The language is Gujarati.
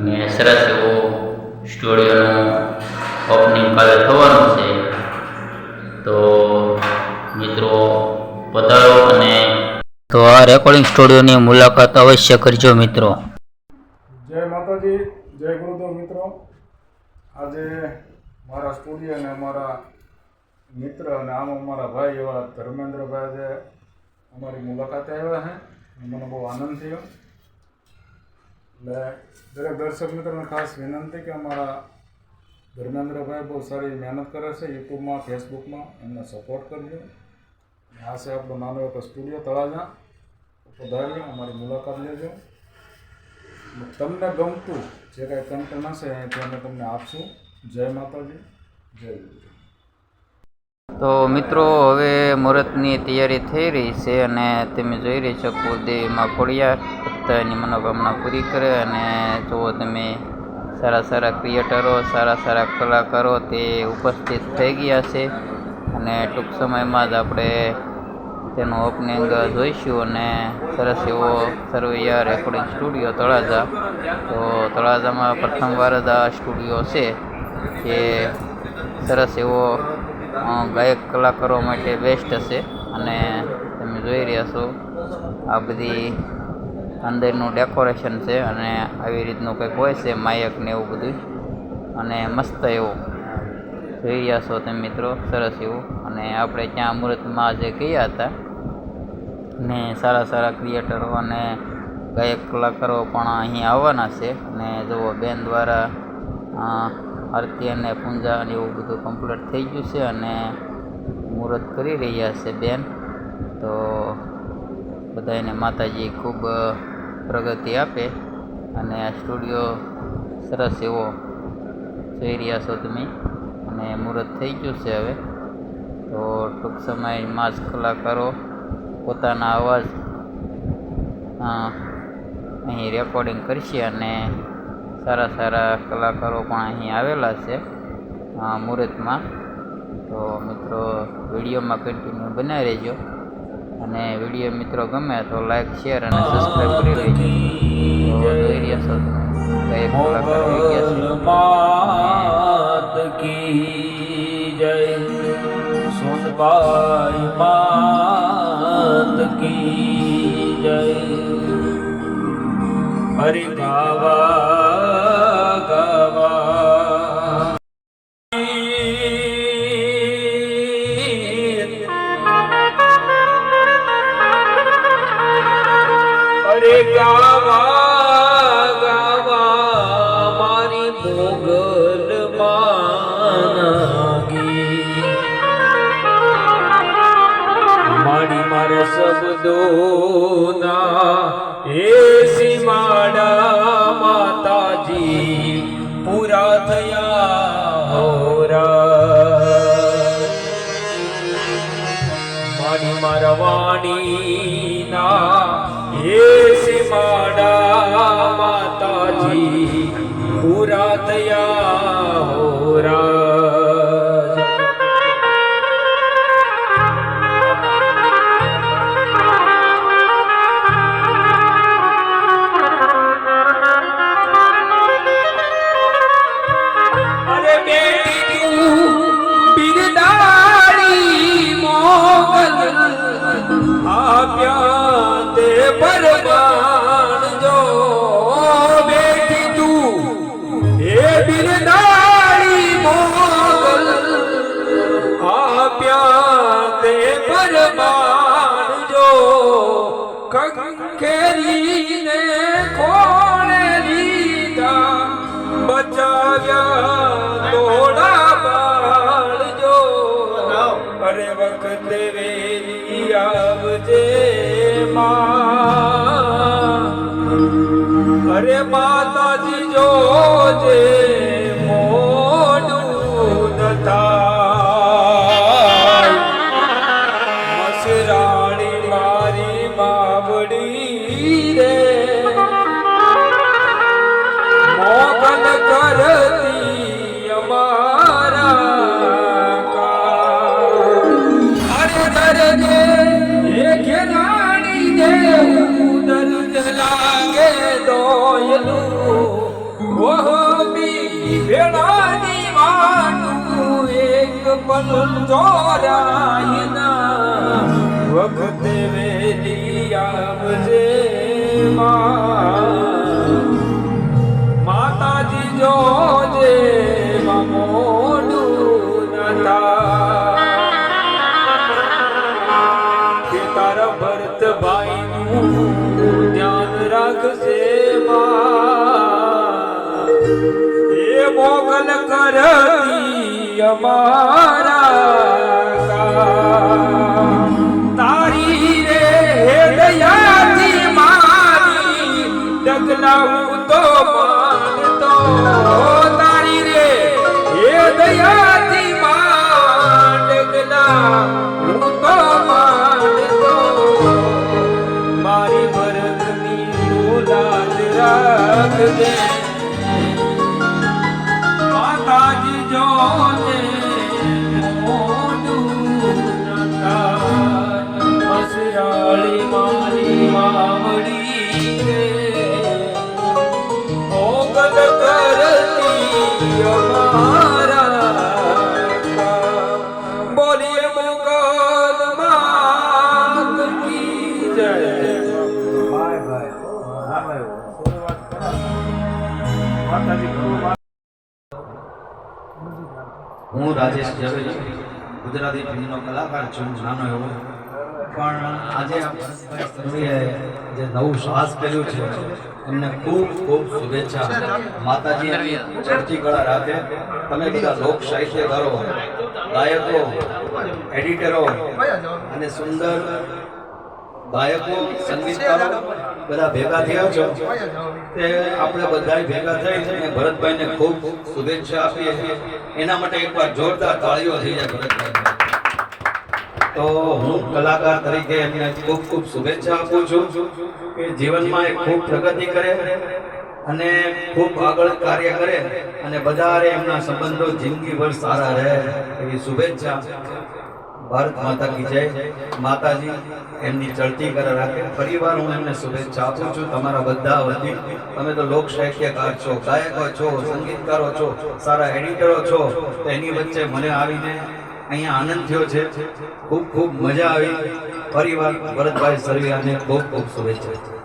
અને સરસ એવો સ્ટુડિયોનું ઓપનિંગ કાલે થવાનું છે. તો મિત્રો પધારો અને તો આ રેકોર્ડિંગ સ્ટુડિયોની મુલાકાત અવશ્ય કરજો મિત્રો. જય માતાજી જય ગુરુદેવ મિત્રો. આજે મારા સ્ટુડિયો અને અમારા મિત્ર અને આમ અમારા ભાઈ એવા ધર્મેન્દ્રભાઈ જે અમારી મુલાકાતે આવ્યા છે મને બહુ આનંદ થયો. એટલે દરેક દર્શક મિત્રોને ખાસ વિનંતી કે અમારા ધર્મેન્દ્રભાઈ બહુ સારી મહેનત કરે છે, યુટ્યુબમાં, ફેસબુકમાં, એમને સપોર્ટ કરજો. આ છે આપણો નાનો એક સ્ટુડિયો તળાજા. પધારીએ અમારી મુલાકાત લેજો. તમને ગમતું જે કાંઈ કન્ટેન્ટ હશે તે અમે તમને આપશું. જય માતાજી. જય તો મિત્રો, હવે મુહૂર્તની તૈયારી થઈ રહી છે અને તમે જોઈ રહી છો કુલદેવીમાં ખોડિયાર. ભક્તની મનોકામના પૂરી કરે અને જો તમે સારા સારા ક્રિએટરો, સારા સારા કલાકારો તે ઉપસ્થિત થઈ ગયા છે અને ટૂંક સમયમાં જ આપણે તેનું ઓપનિંગ જોઈશું અને સરસ એવો સરવૈયા રેકોર્ડિંગ સ્ટુડિયો તળાજા. તો તળાજામાં પ્રથમવાર જ આ સ્ટુડિયો છે કે સરસ એવો ગાયક કલાકારો માટે બેસ્ટ હશે અને તમે જોઈ રહ્યા છો આ બધી અંદરનું ડેકોરેશન છે અને આવી રીતનું કંઈક હોય છે, માયક ને એવું બધું. અને મસ્ત એવું. જોઈ રહ્યા છો તમે મિત્રો, સરસ એવું. અને આપણે ત્યાં અમૃતમાં આજે ગયા હતા. ને સારા સારા ક્રિએટરો અને ગાયક કલાકારો પણ અહીં આવવાના છે. અને જુઓ, બેન દ્વારા આરતી અને પૂંજા અને એવું બધું કમ્પ્લીટ થઈ ગયું છે અને મુહૂર્ત કરી રહ્યા છે બેન. તો બધાને માતાજી ખૂબ પ્રગતિ આપે અને આ સ્ટુડિયો સરસ એવો જોઈ રહ્યા છો તમે અને મુહૂર્ત થઈ ગયું છે હવે. તો ટૂંક સમયમાં જ કલાકારો પોતાના અવાજ અહીં રેકોર્ડિંગ કરશે અને સારા સારા કલાકારો પણ અહીં આવેલા છે મુહૂર્તમાં. તો મિત્રો, વિડીયોમાં કન્ટિન્યુ બનાવી રહેજો. અને વીડિયો મિત્રો ગમે તો લાઈક શેર અને સબસ્ક્રાઈબ કરી લેજો. તો જોઈ રહ્યા છો તમે કઈ કલાકાર આવી ગયા છે. હરિ ગાવા અરે ગાવા ગાવા મારી મોગલ માનગી મારી મારા શબ્દોના એ સીમાડા માતાજી પૂરા થયા હોરા મારી મારા એ સીમાડા માતાજી પૂરા થયા હોરા બિરદારી મોગલ આપ્યા તે પરમાન જો કંકેરીને કોણે લીધા બચાવ્યા તોડા બાળજો અરે વખતે વેલી આવજે માં. અરે માતાજી જોજે મંજોરાયના વખતે વેલી આવજે માતાજી જોજે માં મોઢું ન થાય. કે તારા ભરત ભાઈનું ધ્યાન રાખશે માં. એ મોગલ કરતી અમારા. તારી રે હે દયાથી મારી ડગલાવું તો મસરાળી મારી માવડી રે હું રાજેશ ઝવેરી ગુજરાતી ફિલ્મનો કલાકાર છું નાનો એવો. પણ આજે આ જે નવું શ્વાસ કર્યું છે, એમને ખૂબ ખૂબ શુભેચ્છા. માતાજી ચડતી કળા રાખે. તમે બધા લોક સાહિત્યકારો, ગાયકો, એડિટરો અને સુંદર ગાયકો, સંગીતકારો બધા ભેગા થયા છો. તે આપણે બધા ભેગા થઈ અને ભરતભાઈને ખૂબ શુભેચ્છા આપીએ. એના માટે એકવાર જોરદાર તાળીઓ થઈ જાય ભરતભાઈ. તો હું કલાકાર તરીકે એમને ખૂબ ખૂબ શુભેચ્છા આપું છું કે જીવનમાં એ ખૂબ પ્રગતિ કરે અને ખૂબ આગળ કાર્ય કરે અને બધા એમના સંબંધો જિંદગીભર સારા રહે એવી શુભેચ્છા ભારત માતા કી જય. માતાજી, એમની ચડતી કરે રાખે. પરિવાર, હું એમને શુભેચ્છા આપું છું તમારા બધા વતી. તમે તો લોક સાહિત્યકાર છો, ગાયકો છો, સંગીતકારો છો, સારા એડિટરો છો. તો એની વચ્ચે મને આવીને અહીંયા આનંદ થયો છે. ખૂબ ખૂબ મજા આવી. ફરીવાર ભરતભાઈ સરવિયાને ખૂબ ખૂબ શુભેચ્છા